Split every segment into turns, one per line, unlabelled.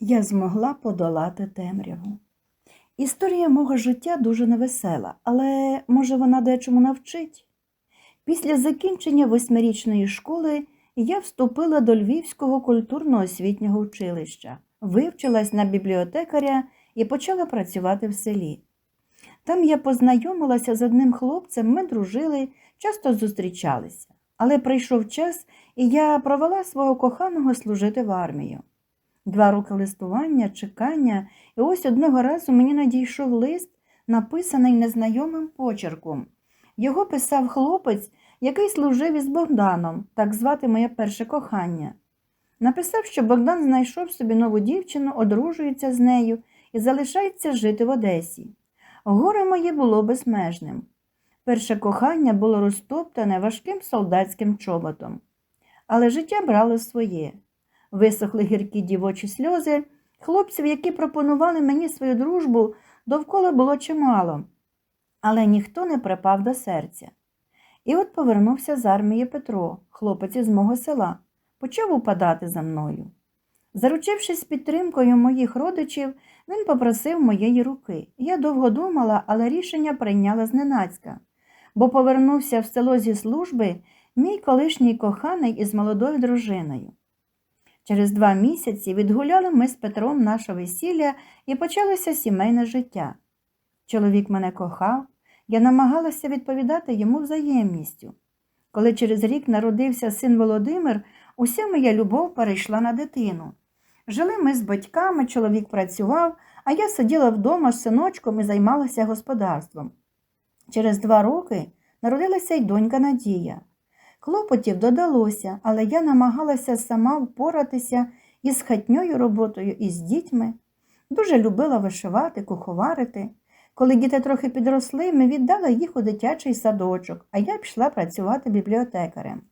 Я змогла подолати темряву. Історія мого життя дуже невесела, але може вона дечому навчить. Після закінчення восьмирічної школи я вступила до Львівського культурно-освітнього училища, вивчилась на бібліотекаря і почала працювати в селі. Там я познайомилася з одним хлопцем, ми дружили, часто зустрічалися. Але прийшов час, і я провела свого коханого служити в армію. Два роки листування, чекання, і ось одного разу мені надійшов лист, написаний незнайомим почерком. Його писав хлопець, який служив із Богданом, так звати моє перше кохання. Написав, що Богдан знайшов собі нову дівчину, одружується з нею і залишається жити в Одесі. Горе моє було безмежним. Перше кохання було розтоптане важким солдатським чоботом. Але життя брало своє. Висохли гіркі дівочі сльози, хлопців, які пропонували мені свою дружбу, довкола було чимало, але ніхто не припав до серця. І от повернувся з армії Петро, хлопець із мого села, почав упадати за мною. Заручившись підтримкою моїх родичів, він попросив моєї руки. Я довго думала, але рішення прийняла зненацька, бо повернувся в село зі служби мій колишній коханий із молодою дружиною. Через два місяці відгуляли ми з Петром наше весілля і почалося сімейне життя. Чоловік мене кохав, я намагалася відповідати йому взаємністю. Коли через рік народився син Володимир, уся моя любов перейшла на дитину. Жили ми з батьками, чоловік працював, а я сиділа вдома з синочком і займалася господарством. Через два роки народилася й донька Надія. Клопотів додалося, але я намагалася сама впоратися із хатньою роботою і з дітьми. Дуже любила вишивати, куховарити. Коли діти трохи підросли, ми віддали їх у дитячий садочок, а я пішла працювати бібліотекарем.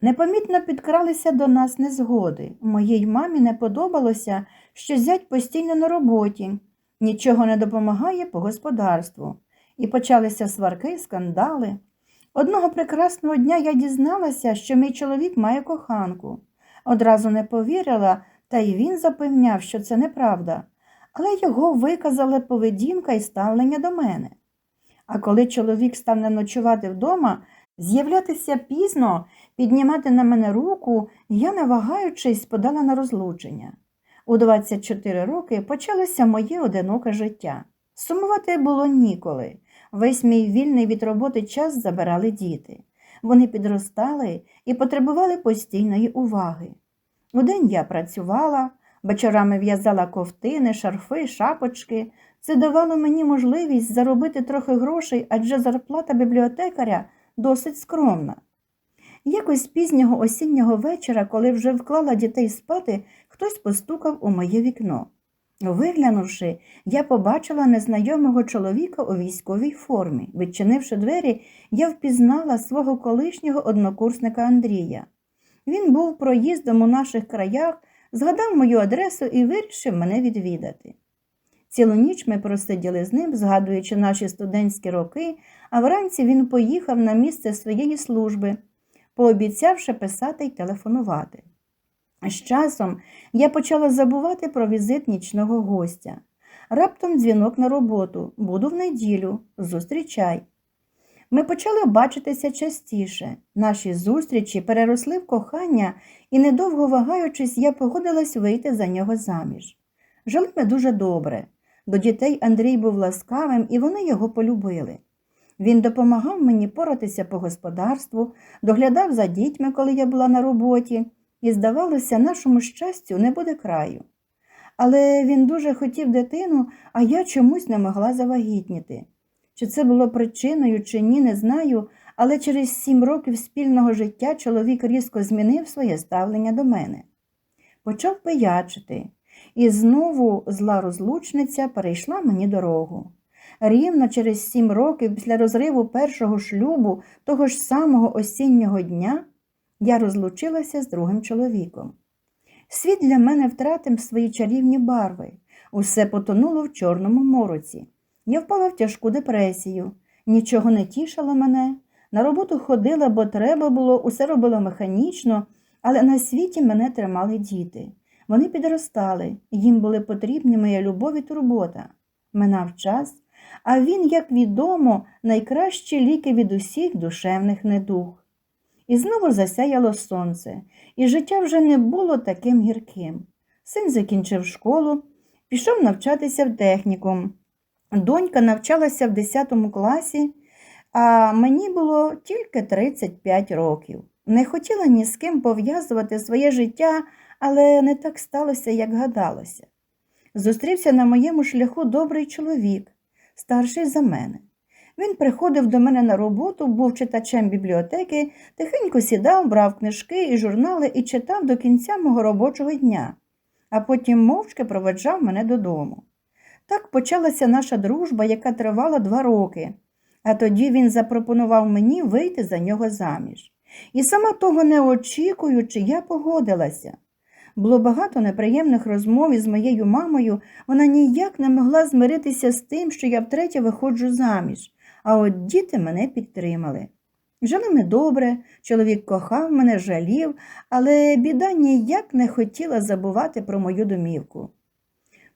Непомітно підкралися до нас незгоди. Моїй мамі не подобалося, що зять постійно на роботі, нічого не допомагає по господарству. І почалися сварки, скандали. Одного прекрасного дня я дізналася, що мій чоловік має коханку. Одразу не повірила, та й він запевняв, що це неправда, але його виказала поведінка і ставлення до мене. А коли чоловік став не ночувати вдома, з'являтися пізно, піднімати на мене руку, я, не вагаючись, подала на розлучення. У 24 роки почалося моє одиноке життя. Сумувати було ніколи. Весь мій вільний від роботи час забирали діти. Вони підростали і потребували постійної уваги. Удень я працювала, вечорами в'язала ковтини, шарфи, шапочки. Це давало мені можливість заробити трохи грошей, адже зарплата бібліотекаря досить скромна. Якось пізнього осіннього вечора, коли вже вклала дітей спати, хтось постукав у моє вікно. Виглянувши, я побачила незнайомого чоловіка у військовій формі. Відчинивши двері, я впізнала свого колишнього однокурсника Андрія. Він був проїздом у наших краях, згадав мою адресу і вирішив мене відвідати. Цілу ніч ми просиділи з ним, згадуючи наші студентські роки, а вранці він поїхав на місце своєї служби, пообіцявши писати й телефонувати. З часом я почала забувати про візит нічного гостя. Раптом дзвінок на роботу, буду в неділю, зустрічай. Ми почали бачитися частіше. Наші зустрічі переросли в кохання, і, недовго вагаючись, я погодилась вийти за нього заміж. Жили ми дуже добре. До дітей Андрій був ласкавим, і вони його полюбили. Він допомагав мені поратися по господарству, доглядав за дітьми, коли я була на роботі і, здавалося, нашому щастю не буде краю. Але він дуже хотів дитину, а я чомусь не могла завагітніти. Чи це було причиною, чи ні, не знаю, але через сім років спільного життя чоловік різко змінив своє ставлення до мене. Почав пиячити, і знову зла розлучниця перейшла мені дорогу. Рівно через сім років після розриву першого шлюбу того ж самого осіннього дня я розлучилася з другим чоловіком. Світ для мене втратив свої чарівні барви, усе потонуло в чорному мороці. Я впала в тяжку депресію, нічого не тішило мене. На роботу ходила, бо треба було, усе робила механічно, але на світі мене тримали діти. Вони підростали, їм були потрібні моя любов і турбота. Минав час, а він, як відомо, найкращі ліки від усіх душевних недуг. І знову засяяло сонце, і життя вже не було таким гірким. Син закінчив школу, пішов навчатися в технікум. Донька навчалася в 10 класі, а мені було тільки 35 років. Не хотіла ні з ким пов'язувати своє життя, але не так сталося, як гадалося. Зустрівся на моєму шляху добрий чоловік, старший за мене. Він приходив до мене на роботу, був читачем бібліотеки, тихенько сідав, брав книжки і журнали і читав до кінця мого робочого дня, а потім мовчки проведжав мене додому. Так почалася наша дружба, яка тривала два роки, а тоді він запропонував мені вийти за нього заміж. І сама того не очікуючи, я погодилася. Було багато неприємних розмов із моєю мамою, вона ніяк не могла змиритися з тим, що я втретє виходжу заміж, а от діти мене підтримали. Жили ми добре, чоловік кохав мене, жалів, але біда ніяк не хотіла забувати про мою домівку.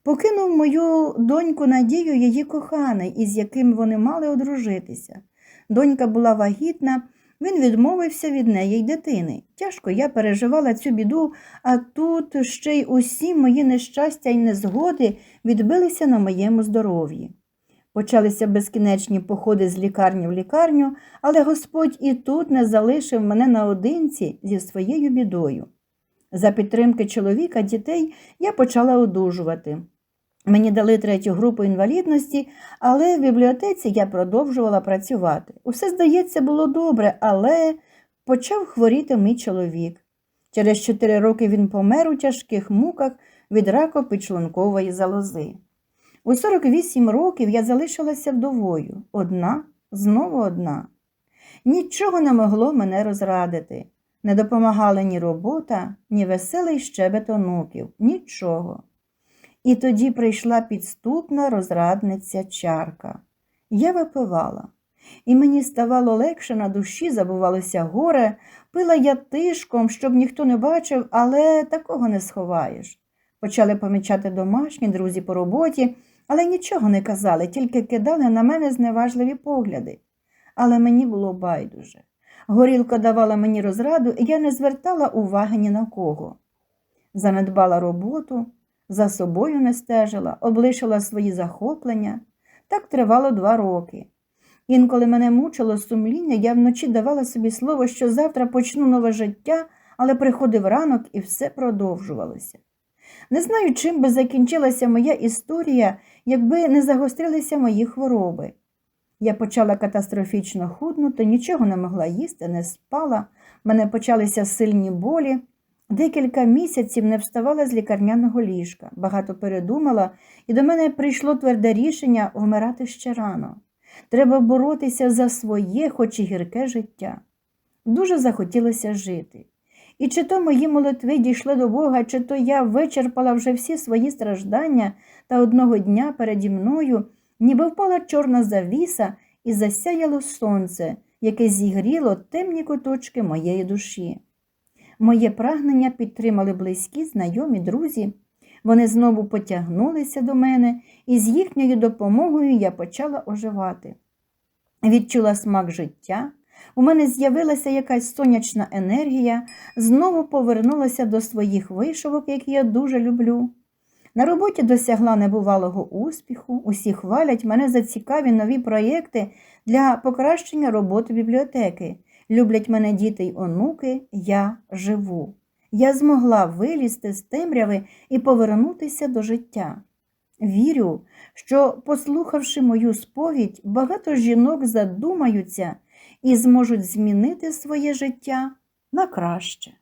Покинув мою доньку Надію її коханий, із яким вони мали одружитися. Донька була вагітна, він відмовився від неї й дитини. Тяжко я переживала цю біду, а тут ще й усі мої нещастя й незгоди відбилися на моєму здоров'ї. Почалися безкінечні походи з лікарні в лікарню, але Господь і тут не залишив мене наодинці зі своєю бідою. За підтримки чоловіка дітей я почала одужувати. Мені дали третю групу інвалідності, але в бібліотеці я продовжувала працювати. Усе, здається, було добре, але почав хворіти мій чоловік. Через чотири роки він помер у тяжких муках від раку підшлункової залози. У 48 років я залишилася вдовою, одна, знову одна. Нічого не могло мене розрадити. Не допомагали ні робота, ні веселий щебет онуків, нічого. І тоді прийшла підступна розрадниця чарка. Я випивала, і мені ставало легше на душі, забувалося горе, пила я тишком, щоб ніхто не бачив, але такого не сховаєш. Почали помічати домашні друзі по роботі, але нічого не казали, тільки кидали на мене зневажливі погляди. Але мені було байдуже. Горілка давала мені розраду, і я не звертала уваги ні на кого. Занедбала роботу, за собою не стежила, облишила свої захоплення. Так тривало два роки. Інколи мене мучило сумління, я вночі давала собі слово, що завтра почну нове життя, але приходив ранок і все продовжувалося. Не знаю, чим би закінчилася моя історія, якби не загострилися мої хвороби. Я почала катастрофічно худнути, нічого не могла їсти, не спала, в мене почалися сильні болі. Декілька місяців не вставала з лікарняного ліжка, багато передумала, і до мене прийшло тверде рішення вмирати ще рано. Треба боротися за своє, хоч і гірке життя. Дуже захотілося жити. І чи то мої молитви дійшли до Бога, чи то я вичерпала вже всі свої страждання, та одного дня переді мною ніби впала чорна завіса і засяяло сонце, яке зігріло темні куточки моєї душі. Моє прагнення підтримали близькі, знайомі, друзі. Вони знову потягнулися до мене, і з їхньою допомогою я почала оживати. Відчула смак життя, у мене з'явилася якась сонячна енергія, знову повернулася до своїх вишивок, які я дуже люблю. На роботі досягла небувалого успіху, усі хвалять мене за цікаві нові проєкти для покращення роботи бібліотеки. Люблять мене діти й онуки, я живу. Я змогла вилізти з темряви і повернутися до життя. Вірю, що, послухавши мою сповідь, багато жінок задумаються і зможуть змінити своє життя на краще.